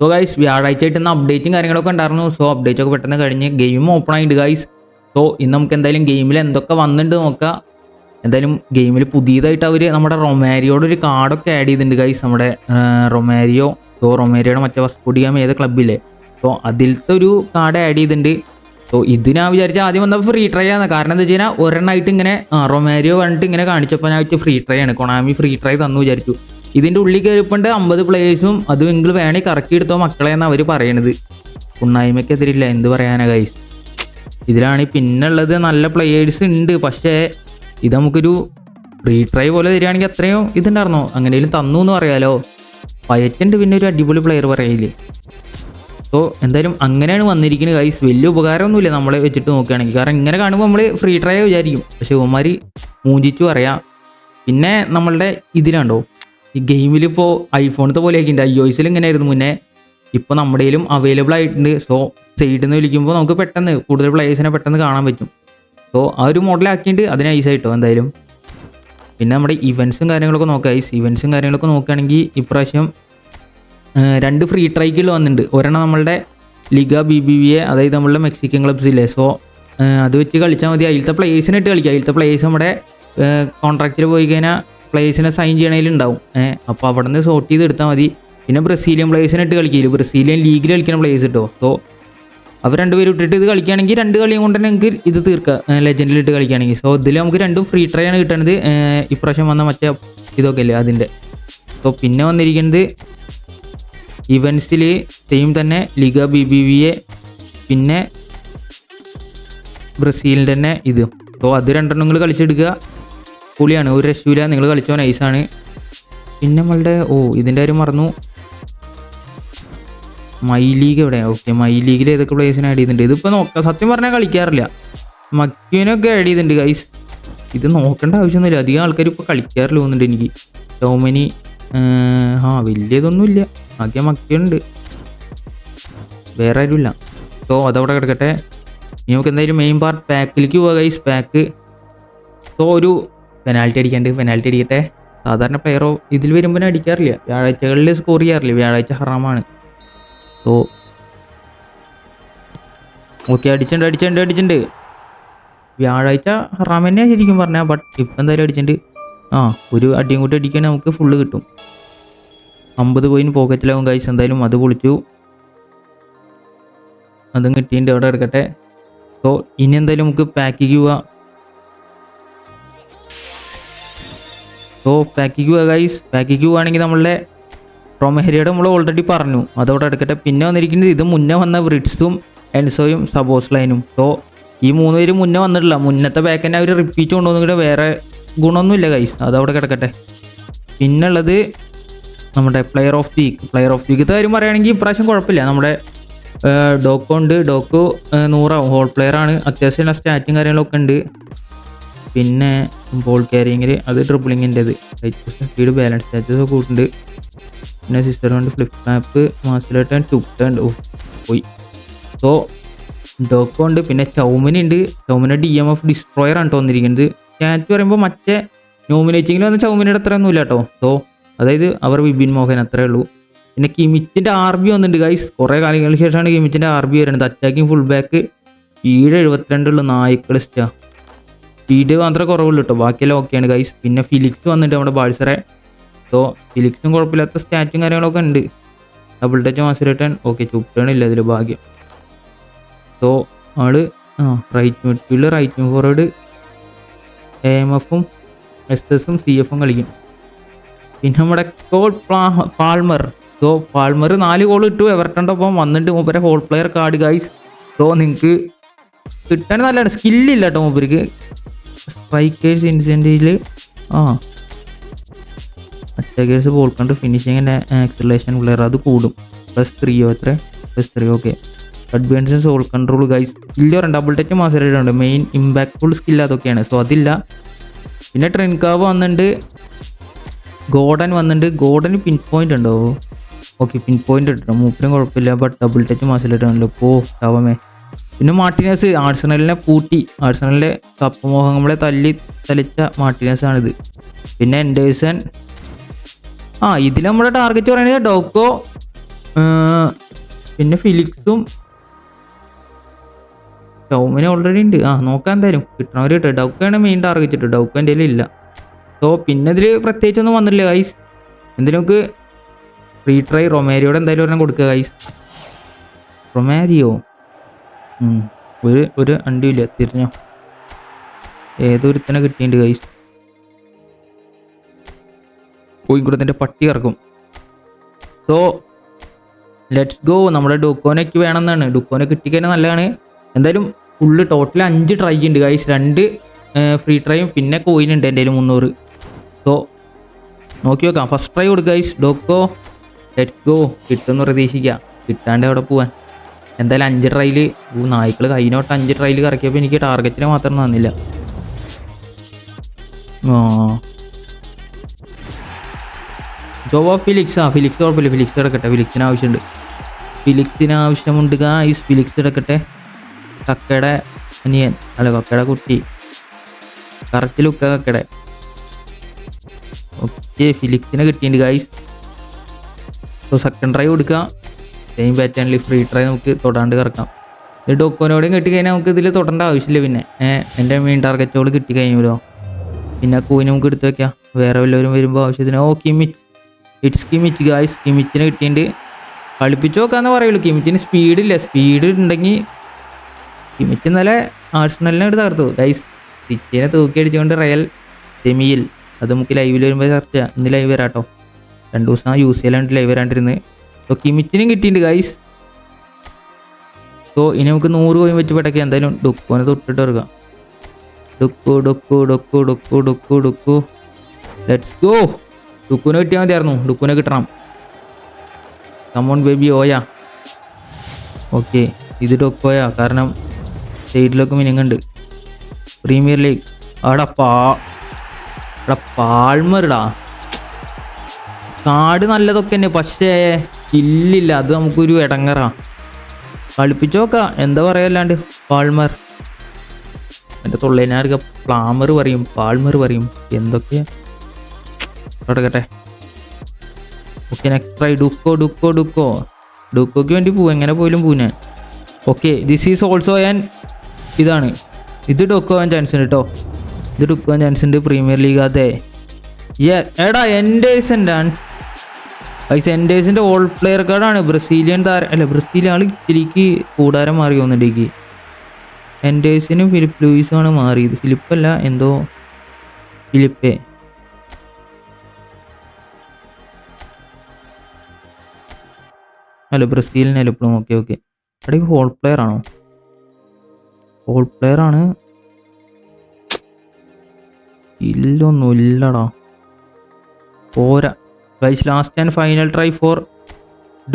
So guys വ്യാഴാഴ്ച ആയിട്ട് ഇന്ന് അപ്ഡേറ്റും കാര്യങ്ങളൊക്കെ ഉണ്ടായിരുന്നു. സോ അപ്ഡേറ്റ് ഒക്കെ പെട്ടെന്ന് കഴിഞ്ഞ് ഗെയിം ഓപ്പൺ ആയിട്ട് ഗൈസ് സോ ഇന്ന് നമുക്ക് എന്തായാലും ഗെയിമിൽ എന്തൊക്കെ വന്നിട്ടുണ്ട് നോക്കാം. എന്തായാലും ഗെയിമിൽ പുതിയതായിട്ട് അവർ നമ്മുടെ റൊമാരിയോടെ ഒരു കാർഡൊക്കെ ആഡ് ചെയ്തിട്ടുണ്ട് ഗൈസ് നമ്മുടെ റൊമാരിയോ സോ റൊമാരിയോടെ മറ്റേ വസ്തുടിയാം ഏത് ക്ലബ്ബില്ലേ സോ അതിലത്തെ ഒരു കാർഡ് ആഡ് ചെയ്തിട്ടുണ്ട്. സോ ഇത് ഞാൻ വിചാരിച്ച ആദ്യം വന്നപ്പോൾ ഫ്രീ ട്രൈ ആണ് കാരണം എന്താ വെച്ച് കഴിഞ്ഞാൽ ഒരെണ്ണമായിട്ട് ഇങ്ങനെ റൊമാരിയോ പറഞ്ഞിട്ട് ഇങ്ങനെ കാണിച്ചപ്പോൾ ഞാൻ വെച്ച് ഫ്രീ ട്രൈ ആണ്. കൊണാമി ഫ്രീ ട്രൈ തന്നു വിചാരിച്ചു. ഇതിന്റെ ഉള്ളിൽ കയറിപ്പണ്ട് അമ്പത് പ്ലേയേഴ്സും അത് നിങ്ങൾ വേണേ കറക്കി എടുത്തോ മക്കളെ എന്നാണ് അവർ പറയണത്. ഉണ്ണായ്മയ്ക്കെതിരില്ല എന്ത് പറയാനാ ഗൈസ് ഇതിലാണ് പിന്നുള്ളത് നല്ല പ്ലേയേഴ്സ് ഉണ്ട് പക്ഷേ ഇത് നമുക്കൊരു റീട്രൈ ട്രൈ പോലെ തരികയാണെങ്കിൽ അത്രയും ഇതുണ്ടായിരുന്നോ? അങ്ങനെയും തന്നു എന്ന് പറയാലോ? പയറ്റുണ്ട് പിന്നെ ഒരു അടിപൊളി പ്ലെയർ പറയില്ലേ സോ എന്തായാലും അങ്ങനെയാണ് വന്നിരിക്കുന്നത് ഗൈസ് വലിയ ഉപകാരമൊന്നുമില്ല നമ്മളെ വെച്ചിട്ട് നോക്കുകയാണെങ്കിൽ കാരണം ഇങ്ങനെ കാണുമ്പോൾ നമ്മൾ ഫ്രീ ട്രൈ വിചാരിക്കും. പക്ഷേ ഉമാരി മൂഞ്ചിച്ചു പറയാം. പിന്നെ നമ്മളുടെ ഇതിലാണ്ടോ ഈ ഗെയിമിൽ ഇപ്പോൾ ഐഫോണത്തെ പോലെയൊക്കെ ഉണ്ട് ഐ ഒ എസിൽ ഇങ്ങനെയായിരുന്നു മുന്നേ? ഇപ്പോൾ നമ്മുടെയിലും അവൈലബിൾ ആയിട്ടുണ്ട്. സോ സൈഡിൽ നിന്ന് വിളിക്കുമ്പോൾ നമുക്ക് പെട്ടെന്ന് കൂടുതൽ പ്ലേയേഴ്സിനെ പെട്ടെന്ന് കാണാൻ പറ്റും. സോ ആ ഒരു മോഡലാക്കിയിട്ട് അതിന് ഐസായിട്ടോ എന്തായാലും? പിന്നെ നമ്മുടെ ഇവൻസും കാര്യങ്ങളൊക്കെ നോക്കുക ഐസ് ഇവൻസും കാര്യങ്ങളൊക്കെ നോക്കുകയാണെങ്കിൽ ഇപ്രാവശ്യം രണ്ട് ഫ്രീ ട്രൈക്കുകൾ വന്നിട്ടുണ്ട്. ഒരെണ്ണം നമ്മളുടെ Liga B B V A അതായത് നമ്മളുടെ മെക്സിക്കൻ ക്ലബ്സ് ഇല്ലേ. സോ അത് വെച്ച് കളിച്ചാൽ മതി. അതിലത്തെ പ്ലേയേഴ്സിനെ ഇട്ട് കളിക്കുക അതിലത്തെ പ്ലേയേഴ്സ് നമ്മുടെ കോൺട്രാക്റ്റിൽ പോയി കഴിഞ്ഞാൽ പ്ലേയേഴ്സിനെ സൈൻ ചെയ്യണേലുണ്ടാവും ഏഹ് അപ്പോൾ അവിടെ നിന്ന് സോർട്ട് ചെയ്ത് എടുത്താൽ മതി. പിന്നെ ബ്രസീലിയൻ പ്ലേയേഴ്സിനെ ഇട്ട് കളിക്കില്ല ബ്രസീലിയൻ ലീഗിൽ കളിക്കുന്ന പ്ലേയേഴ്സ് കിട്ടോ സോ അവർ രണ്ടുപേരും ഇട്ടിട്ട് ഇത് കളിക്കുകയാണെങ്കിൽ രണ്ട് കളിയും കൊണ്ട് തന്നെ നിങ്ങൾക്ക് ഇത് തീർക്കാം. ലെജൻഡിൽ ഇട്ട് കളിക്കുകയാണെങ്കിൽ. സോ ഇതിൽ നമുക്ക് രണ്ടും ഫ്രീ ട്രൈ ആണ് കിട്ടുന്നത് ഇപ്രാവശ്യം വന്ന മറ്റേ ഇതൊക്കെ അല്ലേ അതിന്റെ. സോ പിന്നെ വന്നിരിക്കുന്നത് ഇവൻസിൽ സെയിം തന്നെ Liga B B V A പിന്നെ ബ്രസീലിന്റെ തന്നെ ഇത്. സോ അത് രണ്ടെണ്ണം നിങ്ങൾ കളിച്ചെടുക്കുക. പൊളിയാണ് ഒരു രക്ഷയില്ല നിങ്ങൾ കളിച്ചോ? നൈസാണ് പിന്നെ നമ്മളുടെ ഓ ഇതിന്റെ കാര്യം മറന്നു. മൈ ലീഗ് എവിടെ? ഓക്കെ മൈ ലീഗിൽ ഏതൊക്കെ പ്ലേസിനെ ആഡ് ചെയ്തിട്ടുണ്ട്? ഇതിപ്പോൾ നോക്കാം സത്യം പറഞ്ഞാൽ കളിക്കാറില്ല. മക്യുവിനൊക്കെ ആഡ് ചെയ്തിട്ടുണ്ട് ഗൈസ് ഇത് നോക്കേണ്ട ആവശ്യമൊന്നുമില്ല. അധികം ആൾക്കാർ ഇപ്പോൾ കളിക്കാറില്ല തോന്നുന്നുണ്ട് എനിക്ക്. ടോമനി ആ വലിയതൊന്നുമില്ല. ആകെ മക്യുണ്ട് വേറെ ആരുമില്ല. സോ അതവിടെ കിടക്കട്ടെ. ഇനി നമുക്ക് എന്തായാലും മെയിൻ പാർട്ട് പാക്കിലേക്ക് പോവുക ഗൈസ് പാക്ക് സോ ഒരു പെനാൽറ്റി അടിക്കാണ്ട് പെനാൽറ്റി അടിക്കട്ടെ. സാധാരണ പ്ലെയറോ ഇതിൽ വരുമ്പോൾ അടിക്കാറില്ല. വ്യാഴാഴ്ചകളിൽ സ്കോർ ചെയ്യാറില്ല. വ്യാഴാഴ്ച ഹറാമാണ്. സോ ഓക്കെ അടിച്ചിട്ടുണ്ട് അടിച്ചിട്ടുണ്ട് അടിച്ചിട്ടുണ്ട്. വ്യാഴാഴ്ച ഹറാം തന്നെ ശരിക്കും പറഞ്ഞാൽ ബട്ട് ഇപ്പം എന്തായാലും അടിച്ചിട്ടുണ്ട്. ആ ഒരു അടിയും കൂട്ടി അടിക്കുകയാണെങ്കിൽ നമുക്ക് ഫുള്ള് കിട്ടും. അമ്പത് കോയിൻ പോക്കറ്റിലാവും കഴിച്ച് എന്തായാലും അത് പൊളിച്ചു. അതും കിട്ടിയിട്ടുണ്ട് അവിടെ എടുക്കട്ടെ. സോ ഇനി എന്തായാലും നമുക്ക് പാക്ക് പോവാം. സോ പാക്കിക്ക് പോവാ ഗൈസ് പാക്കിക്ക് പോവുകയാണെങ്കിൽ നമ്മളുടെ റൊമഹരിയുടെ നമ്മൾ ഓൾറെഡി പറഞ്ഞു. അതോടെ എടുക്കട്ടെ പിന്നെ വന്നിരിക്കുന്നത് ഇത് മുന്നേ വന്ന ബ്രിഡ്സും എൻസോയും സബോസ് ലൈനും സോ ഈ മൂന്ന് പേര് മുന്നേ വന്നിട്ടില്ല. മുന്നത്തെ പാക്കിനെ അവർ റിപ്പീറ്റ് കൊണ്ടുവന്നിട്ട് വേറെ ഗുണമൊന്നുമില്ല ഗൈസ് അതവിടെ കിടക്കട്ടെ. പിന്നുള്ളത് നമ്മുടെ player of the week player of week കാര്യം പറയുകയാണെങ്കിൽ ഇപ്രാവശ്യം കുഴപ്പമില്ല. നമ്മുടെ ഡോക്കോ ഉണ്ട്. ഡോക്കോ നൂറാവും. ഹോൾ പ്ലെയർ ആണ്. അത്യാവശ്യം സ്റ്റാറ്റും കാര്യങ്ങളൊക്കെ ഉണ്ട്. പിന്നെ ബോൾ ക്യാരിങ്ങിൽ അത് ട്രിപ്പിളിങ്ങിന്റെത് സ്പീഡ് ബാലൻസ് സ്റ്റാറ്റസ് ഒക്കെ കൂട്ടുണ്ട്. പിന്നെ സിസ്റ്റർ കൊണ്ട് ഫ്ലിപ്പ് മാപ്പ് മാസ്റ്റർ ടു ഉണ്ട് ഓഫ് പോയി. സോ ഡോക്കോ ഉണ്ട്. പിന്നെ ചൗമിന് ഉണ്ട് ചൗമിന് ഡി എം എഫ് ഡിസ്ട്രോയർ ആണ് കേട്ടോ വന്നിരിക്കുന്നത്. ക്യാറ്റ് പറയുമ്പോൾ മറ്റേ നോമിനേറ്റിങ്ങിൽ വന്ന ചൗമിനയുടെ അത്ര ഒന്നുമില്ല കേട്ടോ സോ അതായത് അവർ വിപിൻ മോഹൻ അത്രേ ഉള്ളൂ. പിന്നെ കിമിച്ചിന്റെ ആർ ബി വന്നിട്ടുണ്ട് ഗൈസ് കുറേ കാലങ്ങൾക്ക് ശേഷമാണ് കിമിച്ചിന്റെ ആർ ബി വരുന്നത്. അറ്റാക്കിങ് ഫുൾ ബാക്ക് സ്പീഡ് എഴുപത്തിരണ്ടുള്ള നായ്ക്കൾ സ്റ്റാ സ്പീഡ് മാത്രമേ കുറവുള്ളൂ കേട്ടോ ബാക്കിയെല്ലാം ഓക്കെയാണ് ഗൈസ് പിന്നെ ഫിലിക്സ് വന്നിട്ട് നമ്മുടെ ബാഴ്സറെ സോ ഫിലിക്സും കുഴപ്പമില്ലാത്ത സ്റ്റാറ്റും കാര്യങ്ങളൊക്കെ ഉണ്ട്. Double touch master return okay ചുപ്റ്റേൺ ഇല്ല അതിൽ ഭാഗ്യം. സോ ആൾ ആ right midfield right forward A M എഫും എസ് എസും സി എഫും കളിക്കും. പിന്നെ നമ്മുടെ കോൾ പാൾമർ സോ പാൾമർ നാല് ഗോൾ ഇട്ടു. എവർട്ടന്റെ ഒപ്പം വന്നിട്ട് മൂപ്പരെ hole player card guys so നിങ്ങൾക്ക് കിട്ടാൻ നല്ലതാണ്. സ്കില്ലില്ല കേട്ടോ മൂപ്പർക്ക്. സ്ട്രൈക്കേഴ്സ് ഇൻസെന്റീവിൽ ആ. അറ്റാക്കേഴ്സ് ബോൾ കണ്ട് ഫിനിഷിങ് ആക്സലേഷൻ പ്ലെയർ അത് കൂടും. പ്ലസ് ത്രീയോ എത്ര? Plus three okay advance sole control guys പറയാം ഡബിൾ ടച്ച് മാസ്റ്ററായിട്ടുണ്ട് മെയിൻ ഇമ്പാക്ട്ഫുൾ സ്കില്ല് അതൊക്കെയാണ്. സോ അതില്ല. പിന്നെ ട്രെൻകാവ് വന്നിട്ടുണ്ട് ഗോഡൻ വന്നിട്ടുണ്ട് ഗോഡന് പിൻ പോയിന്റ് ഉണ്ടോ? ഓക്കെ പിൻ പോയിന്റ് ഇട്ടോ മൂപ്പിനും കുഴപ്പമില്ല ബട്ട് ഡബിൾ ടച്ച് മാസ്റ്ററായിട്ടാണല്ലോ പോ ശവമേ പിന്നെ മാർട്ടിനസ് ആഴ്സണലിനെ കൂട്ടി ആഴ്സണലിലെ കപ്പ് മോഹങ്ങളെ തല്ലി തലിച്ച മാർട്ടിനസ് ആണിത് പിന്നെ എൻഡേഴ്സൺ. ആ ഇതിൽ നമ്മുടെ ടാർഗറ്റ് പറയുന്നത് ഡോക്കോ പിന്നെ ഫിലിക്സും. ചൗമിന് ഓൾറെഡി ഉണ്ട്. ആ നോക്കാൻ എന്തായാലും. കിട്ടണവർ കിട്ടും ഡൗക്കാണ് മെയിൻ ടാർഗറ്റ് ഇട്ട് ഡൗക്ക് എന്റെ ഇല്ല. സോ പിന്നെ ഇതിൽ പ്രത്യേകിച്ചൊന്നും വന്നില്ല ഗൈസ് എന്തെങ്കിലും നമുക്ക് ഫ്രീ ട്രൈ റൊമേരിയോടെ എന്തായാലും ഒരെണ്ണം കൊടുക്കുക ഗൈസ് റൊമാരിയോ. ഒരു ഒരു അണ്ടിയില്ല തിരിഞ്ഞോ? ഏതൊരുത്തനെ കിട്ടിയിട്ടുണ്ട് ഗൈസ് കോഴിക്കൂടത്തിന്റെ പട്ടി ഇറക്കും. സോ ലെറ്റ്സ് ഗോ നമ്മുടെ ഡുക്കോനൊക്കെ വേണമെന്നാണ്. ഡുക്കോനെ കിട്ടിക്കഴിഞ്ഞാൽ നല്ലതാണ്. എന്തായാലും ഫുള്ള് ടോട്ടൽ അഞ്ച് ട്രൈ ഉണ്ട് ഗൈസ് രണ്ട് ഫ്രീ ട്രൈയും പിന്നെ കോയിൻ ഉണ്ട് എന്റെ മുന്നൂറ്. സോ നോക്കി നോക്കാം ഫസ്റ്റ് ട്രൈ കൊടുക്കുക ഗൈസ് ഡോക്കോ ലെറ്റ്സ് ഗോ കിട്ടുമെന്ന് പ്രതീക്ഷിക്കാം. കിട്ടാണ്ട് അവിടെ പോവാൻ. എന്തായാലും അഞ്ച് ട്രൈയിൽ നായ്ക്കൾ കഴിഞ്ഞോട്ട് അഞ്ച് ട്രൈയിൽ കറക്കിയപ്പോൾ എനിക്ക് ടാർഗറ്റിന് മാത്രം തന്നില്ല ജോവ ഫിലിക്സ്. ആ ഫിലിക്സ് കുഴപ്പമില്ല. ഫിലിക്സ് എടുക്കട്ടെ. ഫിലിക്സിന് ആവശ്യമുണ്ട്. ഫിലിക്സിന് ആവശ്യമുണ്ട് ഗായ്സ് ഫിലിക്സ് എടുക്കട്ടെ. കക്കയുടെ അനിയൻ അല്ല കക്കയുടെ കുട്ടി. കറക്റ്റ് ലുക്ക കക്കയുടെ. ഓക്കെ ഫിലിക്സിനെ കിട്ടിയിട്ടുണ്ട് ഗായ്സ്. സെക്കൻഡ് ട്രൈ കൊടുക്കുക സെയിം പാറ്റേണിൽ ഫ്രീ ട്രൈ നമുക്ക് തൊടാണ്ട് കിടക്കാം. ഇത് ഡോക്കോനോടെയും കിട്ടിക്കഴിഞ്ഞാൽ നമുക്ക് ഇതിൽ തൊടേണ്ട ആവശ്യമില്ല പിന്നെ. എന്റെ മെയിൻ ടാർഗറ്റോട് കിട്ടി കഴിഞ്ഞല്ലോ പിന്നെ കൂവിന് നമുക്ക് എടുത്ത് വെക്കാം. വേറെ വല്ലവരും വരുമ്പോൾ ആവശ്യത്തിന്. ഓ കിമിച്ച്. ഇറ്റ്സ് കിമിച്ച് ഗായ്സ് കിമിച്ചിനെ കിട്ടിയിട്ടുണ്ട് കളിപ്പിച്ച് നോക്കാന്ന് പറയുള്ളൂ. കിമിച്ചിന് സ്പീഡില്ല സ്പീഡ് ഉണ്ടെങ്കിൽ കിമിച്ച് ഇന്നലെ ആഴ്സണലിനെ തകർത്തു. ഗൈസ് സിറ്റിനെ തൂക്കി അടിച്ചുകൊണ്ട് റയൽ സെമിയിൽ അത് നമുക്ക് ലൈവിൽ വരുമ്പോൾ ചർച്ച ഇന്ന് ലൈവ് വരാട്ടോ. രണ്ട് ദിവസം യൂസ് ചെയ്യലാണ്ട് ലൈവ് വരാണ്ടിരുന്ന്. സോ കിമിച്ചിനും കിട്ടിയിട്ടുണ്ട് ഗൈസ് സോ ഇനി നമുക്ക് നൂറ് കോയിൻ വെച്ച് പടക്കാം എന്തായാലും ഡുക്കോനെ തൊട്ടിട്ട് ഇറക്കാം ഡുക്കു ഡുക്കു ഡുക്കു ഡുക്കു ഡുക്കു ഡുക്കു. ലെറ്റ്സ് ഗോ ഡുക്കുനെ കിട്ടിയാൽ മതിയായിരുന്നു. ഡുക്കുനെ കിട്ടണം. Come on baby ഓയ. ഓക്കെ ഇത് ഡൊക്കോയ കാരണം സൈഡിലൊക്കെ മിനിങ്ങുണ്ട് പ്രീമിയർ ലീഗ് അവിടെ പാ. അവിടെ പാൾമറിടാ കാട് നല്ലതൊക്കെ തന്നെ പക്ഷേ ഇല്ലില്ല അത് നമുക്കൊരു ഇടങ്ങറ കളിപ്പിച്ച് നോക്കാം എന്താ പറയല്ലാണ്ട് പാൾമർ. എന്റെ തൊള്ളേനാർക്ക് പ്ലാമർ പറയും പാൾമർ പറയും എന്തൊക്കെ? തുടക്കട്ടെ okay next try Doku Doku Doku. ഡുക്കോക്ക് വേണ്ടി പോവും എങ്ങനെ പോയാലും പോവും ഞാൻ. ഓക്കെ ദിസ് ഈസ് ഓൾസോ ഞാൻ ഇതാണ്. ഇത് ഡുക്കോ ആവാൻ ചാൻസ് ഉണ്ട് കേട്ടോ ഇത് ഡുക്കോ ആവാൻ ചാൻസ് ഉണ്ട് പ്രീമിയർ ലീഗ് അതെ എടാ എന്റെ ആണ്. പൈസ സെന്റേഴ്സിന്റെ ഓൾ പ്ലെയർ കാർഡാണ്. ബ്രസീലിയൻ താരം അല്ല ബ്രസീലിയൻ ആൾ ഇത്തിരിക്ക് കൂടാരം മാറി വന്നിട്ടേക്ക് എൻഡേഴ്സിനും ഫിലിപ്പ് ലൂയിസുമാണ് മാറിയത്. ഫിലിപ്പല്ല എന്തോ ഫിലിപ്പേ അല്ല ബ്രസീലിനെ എപ്പോഴും ഓക്കെ ഓക്കെ അവിടെ ഹോൾ പ്ലെയർ ആണോ? ഹോൾ പ്ലെയർ ആണ്. ഇല്ലൊന്നുമില്ലടാ. പോരാ. Guys last and final try for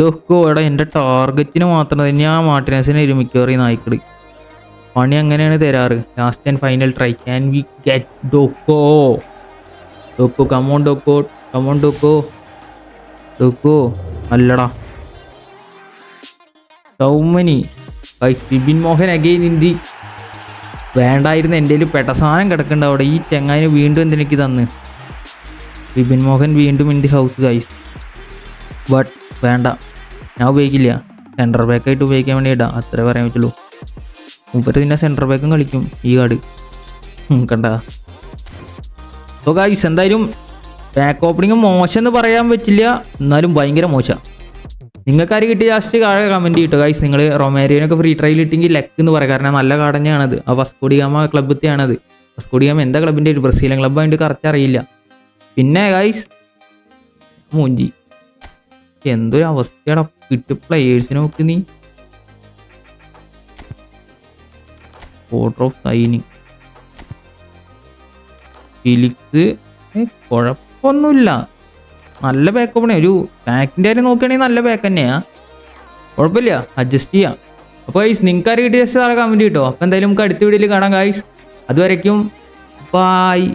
Doku എടാ എന്റെ ടാർഗറ്റിന് മാത്രം തന്നെ മാർട്ടിനസിനെ ഒരു മിക്കവാറി നായ്ക്കളി. പണി അങ്ങനെയാണ് തരാറ്. Last and final try can we get Doku Doku come on Doku come on Doku Doku അല്ലടാ. സൗമനി guys Bibin Mohan again India വേണ്ടായിരുന്നു. എന്റെ കയ്യിൽ പെട്ട സാധനം കിടക്കണ്ട അവിടെ. ഈ ചെങ്ങായിന് വീണ്ടും എന്തിനേക്ക് തന്ന്? ബിപിൻ മോഹൻ വീണ്ടും in the house guys but വേണ്ട. ഞാൻ ഉപയോഗിക്കില്ല. സെന്റർ ബാക്കായിട്ട് ഉപയോഗിക്കാൻ വേണ്ടി ഇടാം. അത്രേ പറയാൻ പറ്റുള്ളൂ. മൂപ്പര് പിന്നെ സെന്റർ ബാക്കും കളിക്കും ഈ കാർഡ് കണ്ട? സോ ഗൈസ് എന്തായാലും ബാക്ക് ഓപ്പണിങ് മോശം എന്ന് പറയാൻ പറ്റില്ല. എന്നാലും ഭയങ്കര മോശം. നിങ്ങൾക്ക് ആര് കിട്ടിയ ജാസ്റ്റ് കാഴെ കമന്റ് കിട്ടും ഗൈസ് നിങ്ങൾ റൊമാരിയനൊക്കെ ഫ്രീ ട്രയൽ ഇട്ടെങ്കിൽ ലെക്ക് എന്ന് പറയാം. കാരണം നല്ല കാർഡ് തന്നെയാണത് ആ വസ്കോഡിയാമ ക്ലബ്ബത്തെയാണത് വസ്കോഡിയാമ എന്താ ക്ലബിന്റെ ഒരു ബ്രസീലിയൻ ക്ലബ്ബ് അതിന്റെ കറക്റ്റ് അറിയില്ല. പിന്നെ ഗൈസ് മുഞ്ചി. എന്തൊരു അവസ്ഥയാണ് കിട്ടു പ്ലെയേഴ്സിനെ നോക്ക് നീ. ഓർഡർ ഓഫ് സൈനിങ് ഫിലിക്സ് കുഴപ്പമൊന്നുമില്ല. നല്ല ബാക്കപ്പണേ ഒരു ബാക്കിന്റെ കാര്യം നോക്കുകയാണെങ്കിൽ നല്ല ബാക്ക് തന്നെയാ. കുഴപ്പമില്ല. അഡ്ജസ്റ്റ് ചെയ്യാം. അപ്പോൾ ഗൈസ് നിങ്ങൾക്ക് അറിയിട്ട് ജസ്റ്റ് താഴെ കമന്റ് കിട്ടോ അപ്പോൾ എന്തായാലും നമുക്ക് അടുത്ത വീഡിയോയിൽ കാണാം ഗൈസ് അതുവരയ്ക്കും ബായ്